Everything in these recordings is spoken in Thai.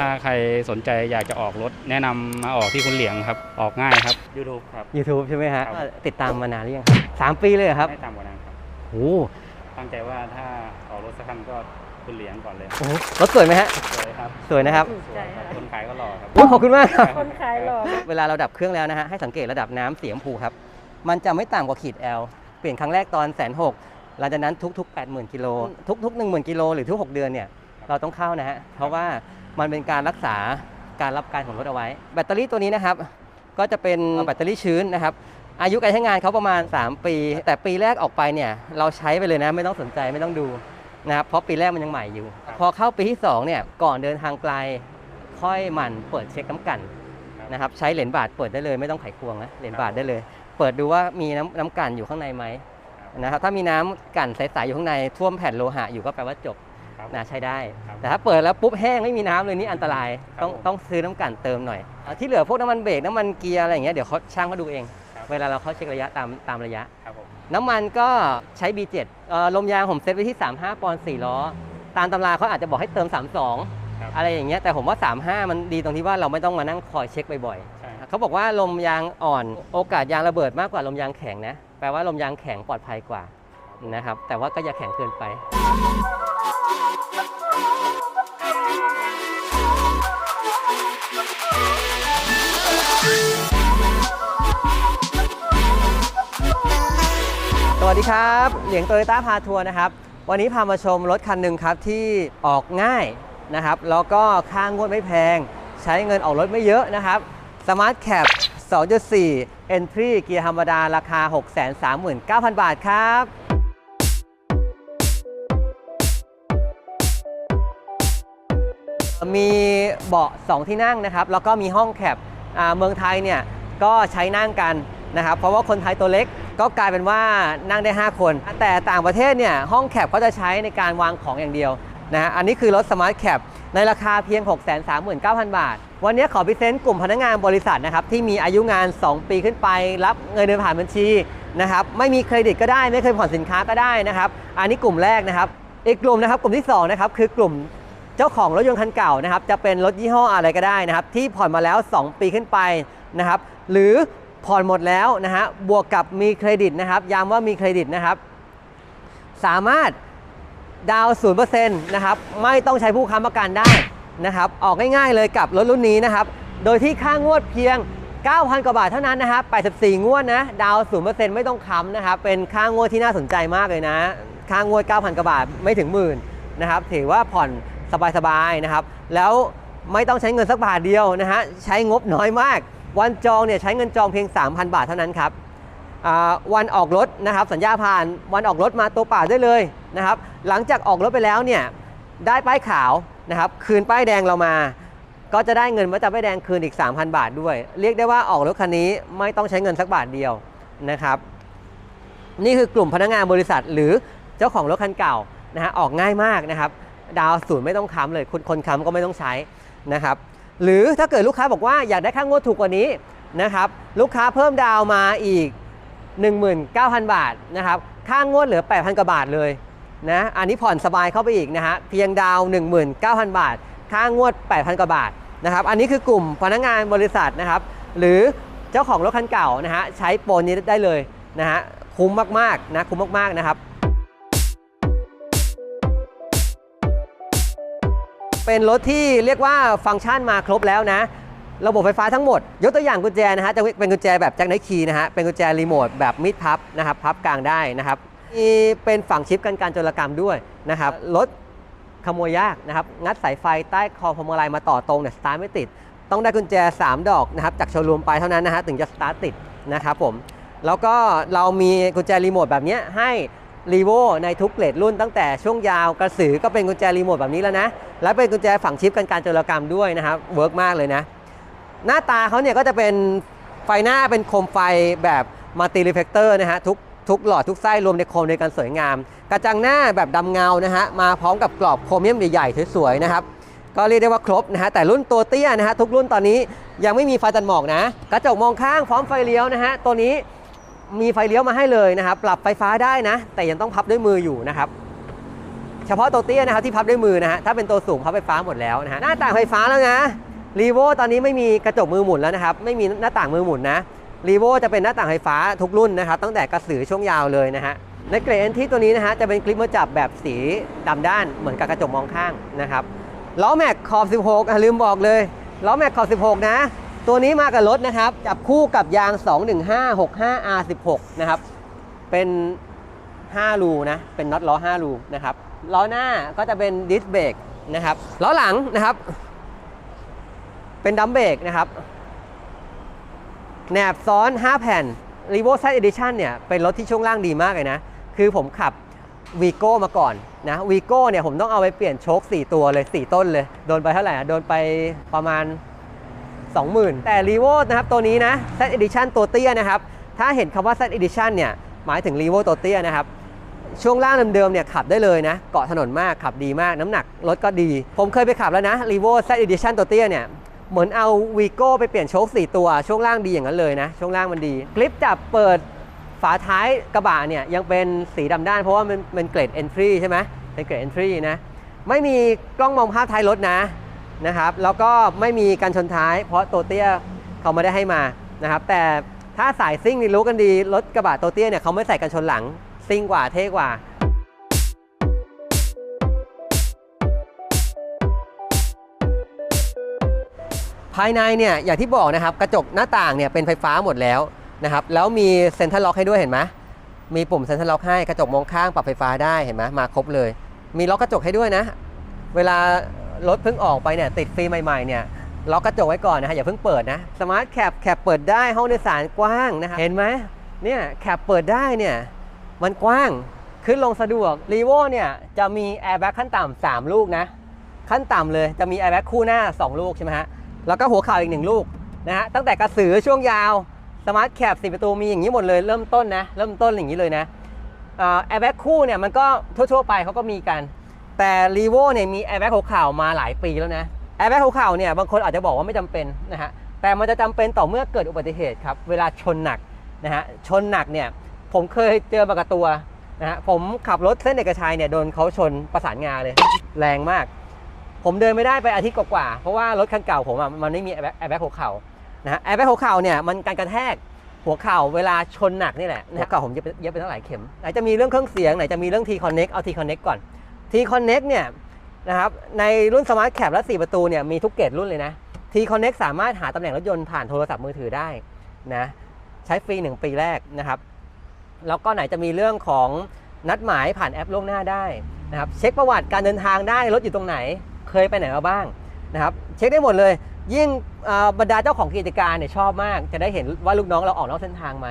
ถ้าใครสนใจอยากจะออกรถ แนะนำมาออกที่คุณเหลียงครับ ออกง่ายครับ YouTube ครับ YouTube ใช่ไหมฮะครับติดตามมานานหรือยังครับสามปีเลยเหรอครับไม่ต่ำกว่านั้นครับ โอ้โหตั้งใจว่าถ้าออกรถสักคันก็คุณเหลียงก่อนเลยโอ้โหรถสวยไหมฮะ สวยครับสวยนะครับสวยครับคนขายก็หล่อครับอุ๊ยขอบคุณมากครับ คนขายหล่อเวลาเราดับเครื่องแล้วนะฮะให้สังเกตระดับน้ำสีชมพูครับ มันจะไม่ต่ำกว่าขีด L เปลี่ยนครั้งแรกตอนแสนหกหลังจากนั้นทุกๆ 80,000กิโลทุกๆ 10,000กิโลหรือทุก 6 เดือนเนี่ยเราต้องเข้านะฮะเพราะว่า มันเป็นการรักษาการรับการของรถเอาไว้ แบตเตอรี่ตัวนี้นะครับ ก็จะเป็นแบตเตอรี่ชื้นนะครับ อายุการใช้งานเขาประมาณ 3 ปี แต่ปีแรกออกไปเนี่ยเราใช้ไปเลยนะไม่ต้องสนใจไม่ต้องดูนะครับเพราะปีแรกมันยังใหม่อยู่ครับพอเข้าปีที่สองเนี่ยก่อนเดินทางไกลค่อยหมั่นเปิดเช็คน้ำกันนะครับใช้เหรียญบาทเปิดได้เลยไม่ต้องไขควงนะเหรียญบาทได้เลย เปิดดูว่ามีน้ำน้ำกันอยู่ข้างในไหมนะครับถ้ามีน้ำกันใสๆอยู่ข้างในท่วมแผ่นโลหะอยู่ก็แปลว่าจบ ครับนะใช้ได้ ครับแต่ถ้าเปิดแล้วปุ๊บแห้งไม่มีน้ำเลยนี่อันตรายครับต้องผม ต้องซื้อน้ำกันเติมหน่อยอะที่เหลือพวกน้ำมันเบรกน้ำมันเกียร์อะไรอย่างเงี้ยเดี๋ยวเขาช่างเขาดูเอง ครับเวลาเราเข้าเช็คระยะตามตามระยะ ครับผมน้ำมันก็ใช้ B7 เอ่อลมยางผมเซตไว้ที่ 35 ปอนด์4ล้อ ตามตำราเขาอาจจะบอกให้เติมครับ32อะไรอย่างเงี้ยแต่ผมว่า 35 มันดีตรงที่ว่าเราไม่ต้องมานั่งคอยเช็คบ่อยๆใช่ครับเขาบอกว่าลมยางอ่อนโอกาสยางระเบิดมากกว่าลมยางแข็งนะ แปลว่าลมยางแข็งปลอดภัยกว่านะครับแต่ว่าก็อย่าแข็งเกินไป สวัสดีครับเหลียงโตโยต้าพาทัวร์นะครับ วันนี้พามาชมรถคันหนึ่งครับที่ออกง่ายนะครับ แล้วก็ค่างวดไม่แพง ใช้เงินออกรถไม่เยอะนะครับ Smart Cap 2.4 Entry เกียร์ธรรมดาราคา 639,000 บาทครับมีเบาะ 2 ที่นั่งนะครับ แล้วก็มีห้องแคบเมืองไทยเนี่ย ก็ใช้นั่งกัน นะครับเพราะว่าคนไทยตัวเล็กก็กลายเป็นว่านั่งได้ 5 คน แต่ต่างประเทศเนี่ยห้องแคบเขาจะใช้ในการวางของอย่างเดียวนะฮะอันนี้คือรถ Smart Cap ในราคาเพียง 639,000 บาท วันนี้ขอพิเศษกลุ่มพนักงานบริษัทนะครับที่มีอายุงาน 2 ปีขึ้นไป รับเงินเดือนผ่านบัญชีนะครับไม่มีเครดิตก็ได้ไม่เคยผ่อนสินค้าก็ได้นะครับ อันนี้กลุ่มแรกนะครับ อีกกลุ่มนะครับกลุ่มที่สองนะครับคือกลุ่มเจ้าของรถยนต์คันเก่านะครับจะเป็นรถยี่ห้ออะไรก็ได้นะครับที่ผ่อนมาแล้ว 2 ปีขึ้นไปนะครับหรือ ผ่อนหมดแล้วนะฮะบวกกับมีเครดิตนะครับย้ำว่ามีเครดิตนะครับ สามารถดาวศูนย์เปอร์เซ็นต์นะครับไม่ต้องใช้ผู้ค้ำประกันได้นะครับ ออกง่ายๆเลยกับรถรุ่นนี้นะครับ โดยที่ค่างวดเพียง 9,000 กว่าบาทเท่านั้นนะครับ84 งวดนะ ดาวศูนย์เปอร์เซ็นต์ไม่ต้องค้ำนะครับ เป็นค่างวดที่น่าสนใจมากเลยนะ ค่างวด 9,000 กว่าบาทไม่ถึงหมื่นนะครับ ถือว่าผ่อนสบายๆนะครับ แล้วไม่ต้องใช้เงินสักบาทเดียวนะฮะ ใช้งบน้อยมาก วันจองเนี่ยใช้เงินจองเพียง 3,000 บาทเท่านั้นครับวันออกรถนะครับสัญญาผ่านวันออกรถมาตัวเปล่าได้เลยนะครับ หลังจากออกรถไปแล้วเนี่ยได้ป้ายขาวนะครับคืนป้ายแดงเรามา ก็จะได้เงินมาจากป้ายแดงคืนอีก 3,000 บาทด้วย เรียกได้ว่าออกรถคันนี้ไม่ต้องใช้เงินสักบาทเดียวนะครับ นี่คือกลุ่มพนักงานบริษัทหรือเจ้าของรถคันเก่านะฮะออกง่ายมากนะครับ ดาวศูนย์ไม่ต้องค้ำเลยคนคนค้ำก็ไม่ต้องใช้นะครับ หรือถ้าเกิดลูกค้าบอกว่าอยากได้ค่างวดถูกกว่านี้นะครับลูกค้าเพิ่มดาวมาอีก 19,000 บาทนะครับค่างวดเหลือ 8,000 กว่าบาทเลยนะอันนี้ผ่อนสบายเข้าไปอีกนะฮะเพียงดาวน์19,000 บาท ค่างวด 8,000 กว่าบาทนะครับอันนี้คือกลุ่มพนักงานบริษัทนะครับหรือเจ้าของรถคันเก่านะฮะใช้โปรนี้ได้เลยนะฮะคุ้มมากๆนะคุ้มมากๆนะครับ เป็นรถที่เรียกว่าฟังก์ชันมาครบแล้วนะ ระบบไฟฟ้าทั้งหมด ยกตัวอย่างกุญแจนะฮะจะเป็นกุญแจแบบแจ็คไนคีนะฮะเป็นกุญแจรีโมทแบบมิดพับนะครับพับกลางได้นะครับมีเป็นฝั่งชิปกันการโจรกรรมด้วยนะครับรถขโมยยากนะครับงัดสายไฟใต้คอพวงมาลัยมาต่อตรงเนี่ยสตาร์ทไม่ติด ต้องได้กุญแจ 3 ดอกนะครับจากโชว์รูมไปเท่านั้นนะฮะถึงจะสตาร์ทติดนะครับผมแล้วก็เรามีกุญแจรีโมทแบบนี้ให้รีโวในทุกเกรดรุ่นตั้งแต่ช่วงยาวกระสือก็เป็นกุญแจรีโมทแบบนี้แล้วนะ และเป็นกุญแจฝังชิปกันการจรกรรมด้วยนะครับเวิร์กมากเลยนะ หน้าตาเขาเนี่ยก็จะเป็นไฟหน้าเป็นโคมไฟแบบมัลติรีเฟกเตอร์นะฮะทุกทุกหลอดทุกไส้รวมในโคมในการสวยงาม กระจังหน้าแบบดำเงานะฮะมาพร้อมกับกรอบโครเมียมใหญ่ๆสวยๆนะครับก็เรียกได้ว่าครบนะฮะแต่รุ่นตัวเตี้ยนะฮะทุกรุ่นตอนนี้ยังไม่มีไฟตัดหมอกนะ กระจกมองข้างพร้อมไฟเลี้ยวนะฮะตัวนี้มีไฟเลี้ยวมาให้เลยนะครับปรับไฟฟ้าได้นะ แต่ยังต้องพับด้วยมืออยู่นะครับ เฉพาะตัวเตี้ยนะครับที่พับด้วยมือนะฮะถ้าเป็นตัวสูงพับไฟฟ้าหมดแล้วนะฮะหน้าต่างไฟฟ้าแล้วนะรีโวตอนนี้ไม่มีกระจกมือหมุนแล้วนะครับไม่มีหน้าต่างมือหมุนนะรีโวจะเป็นหน้าต่างไฟฟ้าทุกรุ่นนะครับตั้งแต่กระสือช่วงยาวเลยนะฮะในเกรดเอนที่ตัวนี้นะฮะจะเป็นคลิปมือจับแบบสีดำด้านเหมือนกับกระจกมองข้างนะครับล้อแม็กขอบ 16 ลืมบอกเลยล้อแม็กขอบ 16 นะ ตัวนี้มากับรถนะครับ จับคู่กับยาง 21565 R16 นะครับ เป็น 5 รูนะ เป็นน็อตล้อ 5 รูนะครับ ล้อหน้าก็จะเป็นดิสเบรกนะครับล้อหลังนะครับ เป็นดัมเบรกนะครับแหนบซ้อน 5 แผ่น r e v o s e t Edition เนี่ยเป็นรถที่ช่วงล่างดีมากเลยนะ คือผมขับ v ีโก้มาก่อนนะ v ีโก้เนี่ยผมต้องเอาไปเปลี่ยนโชค4 ตัวเลย 4 ต้นเลย โดนไปเท่าไหร่โดนไปประมาณ 20,000 แต่ r e v o นะครับตัวนี้นะ Set Edition ตัวเตี้ยนะครับ ถ้าเห็นคำว่า Set Edition เนี่ยหมายถึง r e v o ตัวเตี้ยนะครับ ช่วงล่างเดิมๆเนี่ยขับได้เลยนะ เกาะถนนมากขับดีมากน้ำหนักรถก็ดี ผมเคยไปขับแล้วนะ r e v o Set Edition ตัวเตี้ยเนี่ยเหมือนเอาวีโก้ไปเปลี่ยนโชค4ตัว ช่วงล่างดีอย่างนั้นเลยนะ ช่วงล่างมันดี คลิปจับเปิดฝาท้ายกระบะเนี่ยยังเป็นสีดำด้านเพราะว่ามันเป็นเกรด entry ใช่ไหมเป็นเกรด entry นะ ไม่มีกล้องมองภาพท้ายรถนะนะครับแล้วก็ไม่มีการชนท้าย เพราะตัวเตี้ยเขาไม่ได้ให้มานะครับแต่ถ้าสายซิ่งนี่รู้กันดีรถกระบะตัวเตี้ยเนี่ยเขาไม่ใส่กันชนหลัง ซิ่งกว่าเท่กว่าภายในเนี่ยอย่างที่บอกนะครับกระจกหน้าต่างเนี่ยเป็นไฟฟ้าหมดแล้วนะครับแล้วมีเซ็นทรัลล็อกให้ด้วยเห็นไหมมีปุ่มเซ็นทรัลล็อกให้กระจกมองข้างปรับไฟฟ้าได้เห็นไหมมาครบเลย มีล็อกกระจกให้ด้วยนะ เวลารถเพิ่งออกไปเนี่ยติดฟรีใหม่ๆเนี่ยล็อกกระจกไว้ก่อนนะฮะอย่าเพิ่งเปิดนะสมาร์ทแคปแคปเปิดได้ห้องโดยสารกว้างนะครับเห็นไหมเนี่ยแคปเปิดได้เนี่ย มันกว้างขึ้นลงสะดวกรีโวเนี่ยจะมีแอร์แบ็กขั้นต่ำสามลูกนะ ขั้นต่ำเลยจะมีแอร์แบ็กคู่หน้า 2 ลูกใช่ไหมฮะ แล้วก็หัวเข่าอีกหนึ่งลูกนะฮะตั้งแต่กระสือช่วงยาวสมาร์ทแคป4ประตูมีอย่างนี้หมดเลยเริ่มต้นนะ เริ่มต้นอย่างนี้เลยนะแอร์แบ็กคู่เนี่ยมันก็ทั่วๆไปเขาก็มีกัน แต่รีโวเนี่ยมีแอร์แบ็กหัวเข่ามาหลายปีแล้วนะแอร์แบ็กหัวเข่าเนี่ยบางคนอาจจะบอกว่าไม่จำเป็นนะฮะแต่มันจะจำเป็นต่อเมื่อเกิดอุบัติเหตุครับเวลาชนหนักนะฮะชนหนักเนี่ย ผมเคยเจอมากับตัวนะฮะผมขับรถเส้นเอกชัยเนี่ยโดนเขาชนประสานงาเลย แรงมาก ผมเดินไม่ได้ไปอาทิตย์กว่าๆเพราะว่ารถคันเก่าผมอะมันไม่มีแอร์แบ็คหัวเข่านะฮะแอร์แบ็คหัวเข่าเนี่ยมันการกระแทกหัวเข่าเวลาชนหนักนี่แหละหัวเข่าผมเย็บไปตั้งหลายเข็มไหนจะมีเรื่องเครื่องเสียงไหนจะมีเรื่อง T Connect เอา T Connect ก่อน T Connect เนี่ยนะครับในรุ่น Smart Cap และ 4 ประตูเนี่ยมีทุกเกรดรุ่นเลยนะ T Connect สามารถหาตำแหน่งรถยนต์ผ่านโทรศัพท์มือถือได้นะใช้ฟรี 1 ปีแรกนะครับ แล้วก็ไหนจะมีเรื่องของนัดหมายผ่านแอปล่วงหน้าได้นะครับเช็คประวัติการเดินทางได้รถอยู่ตรงไหน เคยไปไหนมาบ้างนะครับเช็คได้หมดเลย ยิ่งบรรดาเจ้าของกิจการเนี่ยชอบมาก จะได้เห็นว่าลูกน้องเราออกนอกเส้นทางไหม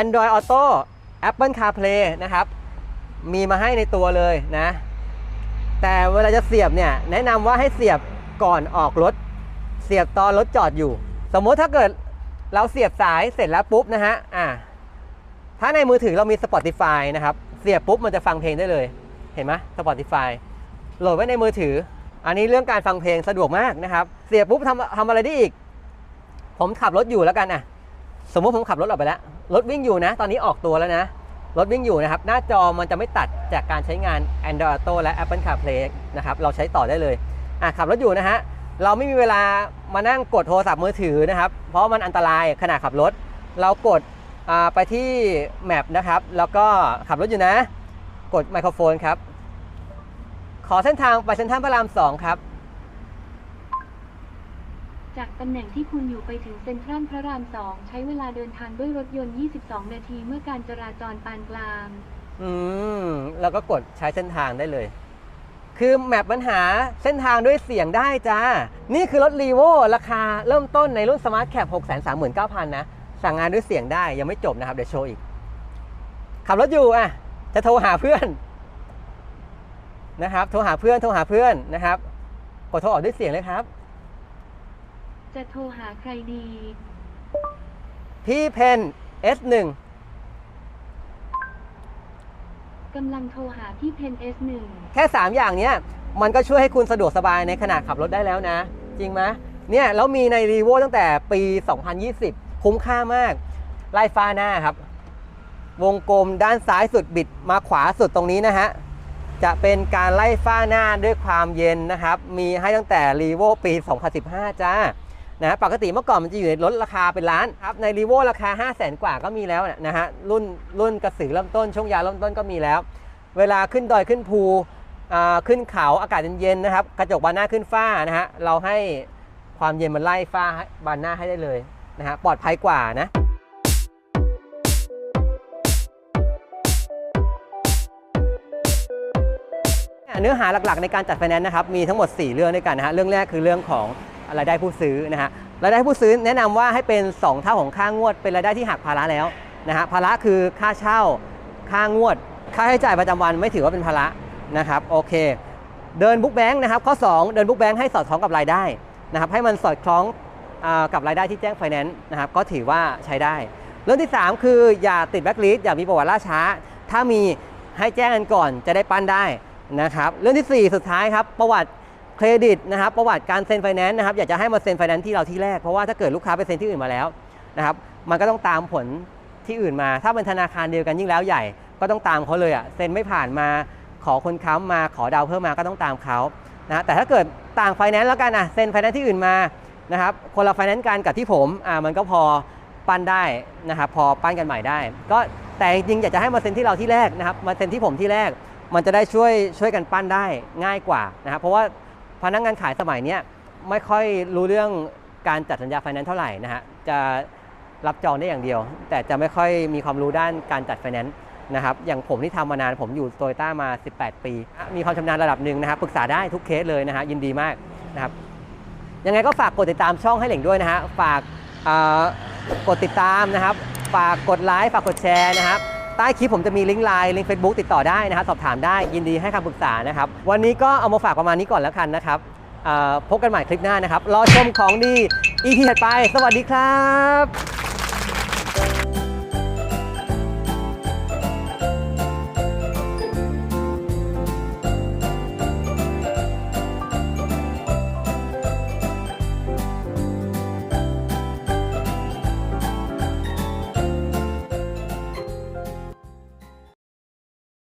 Android Auto Apple CarPlay นะครับ มีมาให้ในตัวเลยนะ แต่เวลาจะเสียบเนี่ย แนะนำว่าให้เสียบก่อนออกรถ เสียบตอนรถจอดอยู่ สมมติถ้าเกิดเราเสียบสายเสร็จแล้วปุ๊บนะฮะอ่าถ้าในมือถือเรามี Spotify นะครับ เสียบปุ๊บมันจะฟังเพลงได้เลย เห็นไหม Spotify โหลดไว้ในมือถือ อันนี้เรื่องการฟังเพลงสะดวกมากนะครับ เสียบปุ๊บทำทำอะไรได้อีก ผมขับรถอยู่แล้วกันอะ สมมติผมขับรถออกไปแล้ว รถวิ่งอยู่นะ ตอนนี้ออกตัวแล้วนะ รถวิ่งอยู่นะครับ หน้าจอมันจะไม่ตัดจากการใช้งาน Android Auto และ Apple CarPlay นะครับ เราใช้ต่อได้เลย อะขับรถอยู่นะฮะ เราไม่มีเวลามานั่งกดโทรศัพท์มือถือนะครับ เพราะมันอันตรายขณะขับรถ เรากดอ่าไปที่แมปนะครับ แล้วก็ขับรถอยู่นะ กดไมโครโฟนครับ ขอเส้นทางไปเส้นทางพระรามสองครับ จากตำแหน่งที่คุณอยู่ไปถึงเซ็นทรัลพระรามสองใช้เวลาเดินทางด้วยรถยนต์ 22 นาทีเมื่อการจราจรปานกลาง อืม แล้วก็กดใช้เส้นทางได้เลย คือแมปปัญหาเส้นทางด้วยเสียงได้จ้า นี่คือรถรีโวราคาเริ่มต้นในรุ่น Smart Cap 639,000 นะ สั่งงานด้วยเสียงได้ยังไม่จบนะครับ เดี๋ยวโชว์อีก ขับรถอยู่อะ จะโทรหาเพื่อนนะครับ โทรหาเพื่อน โทรหาเพื่อนนะครับ กดโทรออกด้วยเสียงเลยครับ จะโทรหาใครดี พี่เพน S1 กำลังโทรหาพี่เพน S1 แค่ 3 อย่างเนี้ยมันก็ช่วยให้คุณสะดวกสบายในขณะขับรถได้แล้วนะ จริงไหมเนี่ยแล้วมีในรีโวตั้งแต่ปี 2020 คุ้มค่ามาก ไล่ฟ้าหน้าครับ วงกลมด้านซ้ายสุดบิดมาขวาสุดตรงนี้นะฮะ จะเป็นการไล่ฝ้าหน้าด้วยความเย็นนะครับ มีให้ตั้งแต่ r ีโวปี 2015 จ้า นะฮะปกติเมื่อก่อนมันจะอยู่ในรถราคาเป็นล้านครับใน r ีโวราคา 5 0 0แสนกว่าก็มีแล้วนะฮะรุ่นรุ่นกระสือเริ่มต้นช่วงยาเริ่มต้นก็มีแล้ว เวลาขึ้นดอยขึ้นภูขึ้นเขาอากาศเย็นๆนะครับกระจกบานหน้าขึ้นฝ้านะฮะเราให้ความเย็นมันไล่ฝ้าบานหน้าให้ได้เลยนะฮะปลอดภัยกว่านะเนื้อหาหลักๆในการจัดไฟแนนซ์นะครับมีทั้งหมด 4 เรื่องด้วยกันนะฮะเรื่องแรกคือเรื่องของ รายได้ผู้ซื้อนะฮะรายได้ผู้ซื้อแนะนำว่าให้เป็น 2 เท่าของค่างวด เป็นรายได้ที่หักภาระแล้วนะฮะภาระคือค่าเช่าค่างวด ค่าใช้จ่ายประจำวันไม่ถือว่าเป็นภาระนะครับโอเค เดินบุ๊กแบงค์นะครับข้อ 2 เดินบุ๊กแบงค์ให้สอดคล้องกับรายได้นะครับให้มันสอดคล้องอกับรายได้ที่แจ้งไฟแนนซ์นะครับก็ถือว่าใช้ได้ เรื่องที่ 3 คืออย่าติดแบ็กลิสต์อย่ามีประวัติล่าช้า ถ้ามีให้แจ้งกันก่อนจะได้ปั้นได้นะครับเรื่องทีสี่4 สุดท้ายครับประวัติ เครดิตนะครับประวัติการเซ็นไฟแนนซ์นะครับอยากจะให้มาเซ็นไฟแนนซ์ที่เราที่แรก เพราะว่าถ้าเกิดลูกค้าไปเซ็นที่อื่นมาแล้วนะครับมันก็ต้องตามผลที่อื่นมา ถ้าเป็นธนาคารเดียวกันยิ่งแล้วใหญ่ ก็ต้องตามเขาเลยอะเซ็นไม่ผ่านมาขอคนค้ำมาขอดาวเพิ่มมาก็ต้องตามเขานะแต่ถ้าเกิดต่างไฟแนนซ์แล้วกันอะเซ็นไฟแนนซ์ที่อื่นมานะครับคนละไฟแนนซ์กันกับที่ผมอ่ามันก็พอปั้นได้นะครับพอปั้นกันใหม่ได้ ก็แต่จริงๆอยากจะให้มาเซ็นที่เราที่แรกนะครับมาเซ็นที่ผมที่แรก มันจะได้ช่วยช่วยกันปั้นได้ง่ายกว่านะครับเพราะว่า พนักงานขายสมัยนี้ไม่ค่อยรู้เรื่องการจัดสัญญาไฟแนนซ์เท่าไหร่นะฮะจะรับจองได้อย่างเดียว แต่จะไม่ค่อยมีความรู้ด้านการจัดไฟแนนซ์นะครับอย่างผมที่ทำมานานผมอยู่โตโยต้ามา 18 ปี มีความชำนาญระดับหนึ่งนะครับปรึกษาได้ทุกเคสเลยนะฮะยินดีมากนะครับยังไงก็ฝากกดติดตามช่องให้เหล่งด้วยนะฮะฝากกดติดตามนะครับ ฝากกดไลค์ฝากกดแชร์นะครับ ใต้คลิปผมจะมีลิงก์ไลน์ลิงก์เฟซบุ๊กติดต่อได้นะครับสอบถามได้ยินดีให้คำปรึกษานะครับ วันนี้ก็เอามาฝากประมาณนี้ก่อนแล้วกันนะครับพบกันใหม่คลิปหน้านะครับ รอชมของดี EP ถัดไป สวัสดีครับ